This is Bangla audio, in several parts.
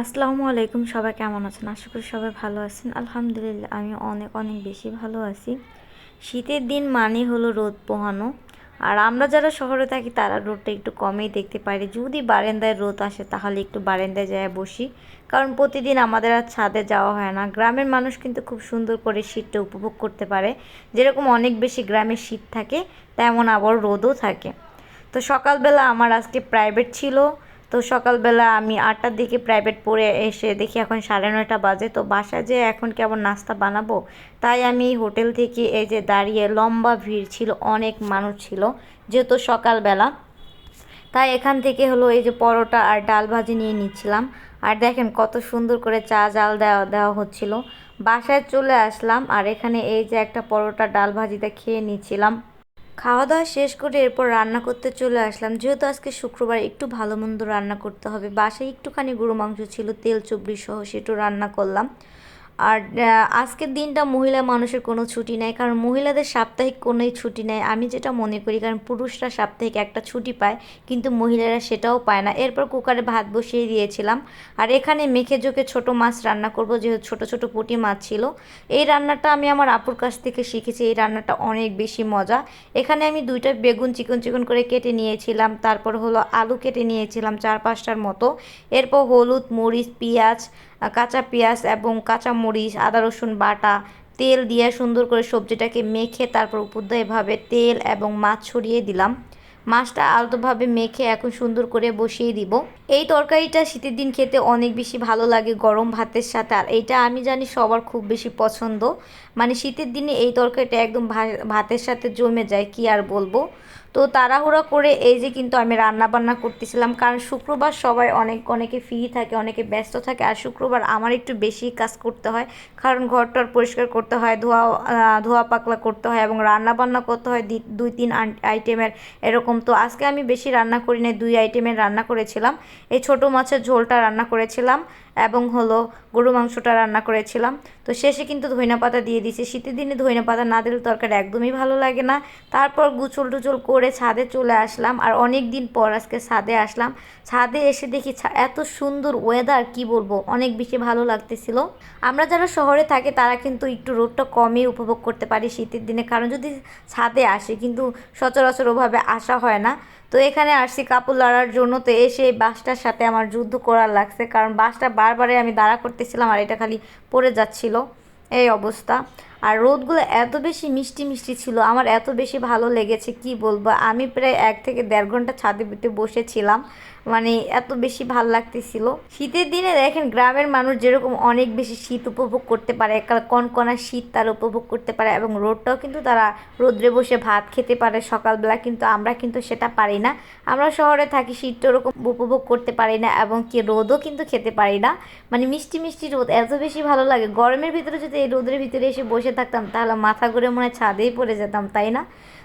আসসালামু আলাইকুম, সবাই কেমন আছেন? আশা করি সবাই ভালো আছেন। আলহামদুলিল্লাহ, আমি অনেক অনেক বেশি ভালো আছি। শীতের দিন মানে হলো রোদ পোহানো। আর আমরা যারা শহরে থাকি, তারা রোদটা একটু কমেই দেখতে পারি। যদি বারান্দায় রোদ আসে, তাহলে একটু বারান্দায় যায় বসি। কারণ প্রতিদিন আমাদের আর ছাদে যাওয়া হয় না। গ্রামের মানুষ কিন্তু খুব সুন্দর করে শীতটা উপভোগ করতে পারে। যেরকম অনেক বেশি গ্রামে শীত থাকে, তেমন আবার রোদও থাকে। তো সকালবেলা আমার আজকে প্রাইভেট ছিল। তো সকালবেলা আমি আটটার দিকে প্রাইভেট পড়ে এসে দেখি এখন সাড়ে নয়টা বাজে। তো বাসায় যে এখন কেমন নাস্তা বানাবো? তাই আমি হোটেল থেকে এই যে দাঁড়িয়ে লম্বা ভিড় ছিল, অনেক মানুষ ছিল, যেহেতু সকালবেলা। তাই এখান থেকে হলো এই যে পরোটা আর ডাল ভাজি নিয়ে নিচ্ছিলাম। আর দেখেন কত সুন্দর করে চা জাল দেওয়া দেওয়া হচ্ছিল। বাসায় চলে আসলাম আর এখানে এই যে একটা পরোটা, ডাল ভাজিটা খেয়ে নিচ্ছিলাম। খাওয়া দাওয়া শেষ করে এরপর রান্না করতে চলে আসলাম। যেহেতু আজকে শুক্রবার একটু ভালো মন্দ রান্না করতে হবে, বাসায় একটুখানি গরু মাংস ছিল, তেল চবড়ি সহ সেটু রান্না করলাম। আর আজকের দিনটা মহিলা মানুষের কোনো ছুটি নেই কারণ মহিলাদের সাপ্তাহিক কোনোই ছুটি নেই আমি যেটা মনে করি, কারণ পুরুষরা সাপ্তাহিক একটা ছুটি পায়, কিন্তু মহিলারা সেটাও পায় না। এরপর কুকারে ভাত বসিয়ে দিয়েছিলাম। আর এখানে মেখে জোকে ছোট মাছ রান্না করব, যেহেতু ছোট ছোট পুঁটি মাছ ছিল। এই রান্নাটা আমি আমার আপুর কাছ থেকে শিখেছি, এই রান্নাটা অনেক বেশি মজা। এখানে আমি দুইটা বেগুন চিকন চিকন করে কেটে নিয়েছিলাম, তারপর হলো আলু কেটে নিয়েছিলাম চার পাঁচটার মতো। এরপর হলুদ, মরিচ, পেঁয়াজ কাঁচা পেঁয়াজ এবং কাঁচা মরিচ, আদা, রসুন বাটা, তেল দিয়ে সুন্দর করে সবজিটাকে মেখে তারপর উপর দিয়ে এভাবে তেল এবং মাছ ছড়িয়ে দিলাম। মাছটা আলতোভাবে মেখে এখন সুন্দর করে বসিয়ে দিব। এই তরকারিটা শীতের দিন খেতে অনেক বেশি ভালো লাগে গরম ভাতের সাথে। আর এইটা আমি জানি সবার খুব বেশি পছন্দ। মানে শীতের দিনে এই তরকারিটা একদম ভাতের সাথে জমে যায়, কি আর বলব? তো তাড়াহুড়া করে এই যে কিন্তু আমি রান্না বান্না করতেছিলাম, কারণ শুক্রবার সবাই অনেক, অনেকে ফ্রি থাকে, অনেকে ব্যস্ত থাকে, আর শুক্রবার আমার একটু বেশি কাজ করতে হয়। কারণ ঘরটার পরিষ্কার করতে হয়, ধোয়া ধোয়া পাকলা করতে হয় এবং রান্না বান্না করতে হয় দুই, তিন আইটেমের এরকম। তো আজকে আমি বেশি রান্না করি না দুই আইটেমের রান্না করেছিলাম। এই ছোট মাছের ঝোলটা রান্না করেছিলাম এবং হলো গরু মাংসটা রান্না করেছিলাম। তো শেষে কিন্তু ধইনা পাতা দিয়ে দিয়েছি। শীতের দিনে ধইনা পাতা না দিলে তরকারি একদমই ভালো লাগে না। তারপর গুচল টুচল করে ছাদে চলে আসলাম আর অনেক দিন পর আজকে ছাদে আসলাম। ছাদে এসে দেখি এত সুন্দর ওয়েদার কি বলব? অনেক বেশি ভালো লাগতেছিল। আমরা যারা শহরে থাকি, তারা কিন্তু একটু রোদটা কমই উপভোগ করতে পারি শীতের দিনে। কারণ যদি ছাদে আসে, কিন্তু সচরাচর ওভাবে আসা হয় না। তো এখানে আসছি কাপড় লড়ার জন্য। তো এসে এই বাসটার সাথে আমার যুদ্ধ করার লাগছে। কারণ বাসটা বারবারে আমি দাঁড়া করতেছিলাম আর এটা খালি পড়ে যাচ্ছিল। এই অবস্থা। আর রোদগুলো এত বেশি মিষ্টি মিষ্টি ছিল, আমার এত বেশি ভালো লেগেছে, কি বলব? আমি প্রায় এক থেকে দেড় ঘণ্টা ছাদে বেতে বসেছিলাম মানে এত বেশি ভালো লাগতেছিল। শীতের দিনে দেখেন গ্রামের মানুষ যেরকম অনেক বেশি শীত উপভোগ করতে পারে কনকনা শীত তারা উপভোগ করতে পারে এবং রোদটাও কিন্তু তারা রোদ্রে বসে ভাত খেতে পারে, সকালবেলা কিন্তু আমরা কিন্তু সেটা পারি না। আমরা শহরে থাকি শীতটা ওরকম উপভোগ করতে পারি না এবং কি রোদও কিন্তু খেতে পারি না। মানে মিষ্টি মিষ্টি রোদ, এত বেশি ভালো লাগে। গরমের ভিতরে যদি এই রোদের ভিতরে এসে বসে থাকতাম, তাহলে মাথা ঘুরে মনে হয় ছাদেই পড়ে যেতাম, তাই না?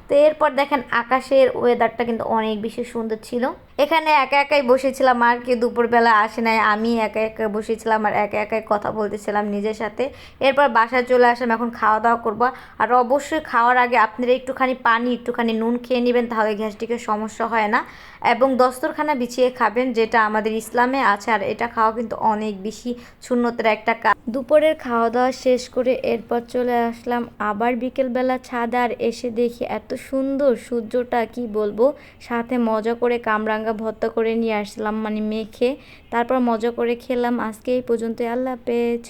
তো এরপর দেখেন আকাশের ওয়েদারটা কিন্তু অনেক বেশি সুন্দর ছিল। এখানে একা একাই বসেছিলাম আর কি দুপুরবেলা আসে নাই। আমি একা একা বসেছিলাম আর একা একাই কথা বলতেছিলাম নিজের সাথে। এরপর বাসায় চলে আসলাম, এখন খাওয়া দাওয়া করব। আর অবশ্যই খাওয়ার আগে আপনারা একটুখানি পানি, একটুখানি নুন খেয়ে নেবেন, তাহলে গ্যাস্ট্রিকের সমস্যা হয় না। এবং দস্তরখানা বিছিয়ে খাবেন, যেটা আমাদের ইসলামে আছে, আর এটা খাওয়া কিন্তু অনেক বেশি শূন্যতের একটা দুপুরের খাওয়া দাওয়া শেষ করে এরপর চলে আসলাম। আবার বিকেলবেলা ছাদ আর এসে দেখি এত সুন্দর সূর্যটা, কি বলব? সাথে মজা করে কামরাঙ্গা ভর্তা করে নিয়ে আসলাম মানে মেখে। তারপর মজা করে খেলাম। আজকে এই পর্যন্ত আল্লাহ হাফেজ।